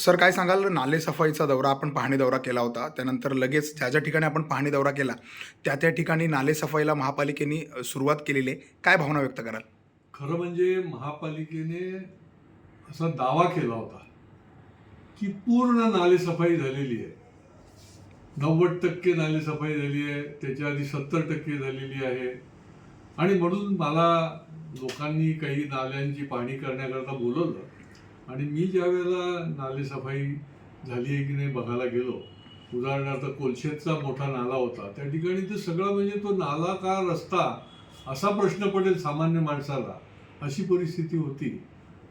Sir काय सांगाल? नाले सफाईचा दौरा आपण पाहणी दौरा केला होता. त्यानंतर लगेच ज्या ज्या ठिकाणी आपण पाहणी दौरा केला त्या त्या ठिकाणी नाले सफाईला महापालिकेने सुरुवात केलेली आहे. काय भावना व्यक्त कराल? खरं म्हणजे महापालिकेने असा दावा केला होता की पूर्ण नालेसफाई झालेली आहे. नव्वद टक्के नालेसफाई झाली आहे त्याच्या आधी सत्तर टक्के झालेली आहे. आणि म्हणून मला लोकांनी काही नाल्यांची पाहणी करण्याकरता बोलवलं. आणि मी ज्या वेळेला नालेसफाई झाली आहे की नाही बघायला गेलो उदाहरणार्थ कोलशेतचा मोठा नाला होता त्या ठिकाणी तर सगळा म्हणजे तो नाला का रस्ता असा प्रश्न पडेल सामान्य माणसाला अशी परिस्थिती होती.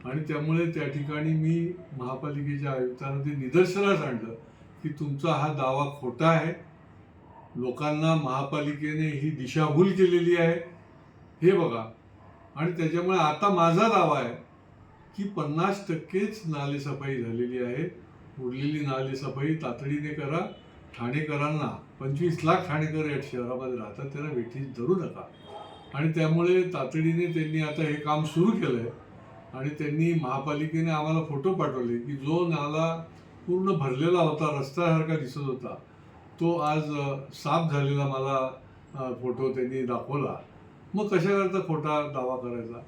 आणि त्यामुळे त्या ठिकाणी मी महापालिकेच्या आयुक्तांना ते निदर्शनास आणलं की तुमचा हा दावा खोटा आहे. लोकांना महापालिकेने ही दिशाभूल केलेली आहे. हे बघा. आणि त्याच्यामुळे आता माझा दावा आहे की पन्नास टक्केच नालेसफाई झालेली आहे. उरलेली नालेसफाई तातडीने करा ठाणेकरांना पंचवीस लाख ठाणेकर या शहरामध्ये राहतात त्यांना वेठीस धरू नका. आणि त्यामुळे तातडीने त्यांनी आता हे काम सुरू केलं आहे आणि त्यांनी महापालिकेने आम्हाला फोटो पाठवले की जो नाला पूर्ण भरलेला होता रस्त्यासारखा दिसत होता तो आज साफ झालेला मला फोटो त्यांनी दाखवला. मग कशाकरता खोटा दावा करायचा?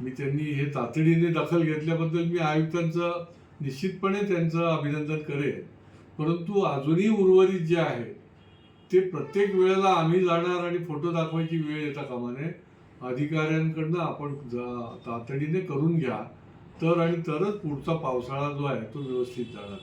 मी त्यांनी हे तातडीने दखल घेतल्याबद्दल मी आयुक्तांचं निश्चितपणे त्यांचं अभिनंदन करेन. परंतु अजूनही उर्वरित जे आहे ते प्रत्येक वेळेला आम्ही जाणार आणि फोटो दाखवायची वेळ येता कामा नये अधिकाऱ्यांकडनं आपण जा- तातडीने करून घ्या. तर आणि तरच पुढचा पावसाळा जो आहे तो व्यवस्थित जाणार.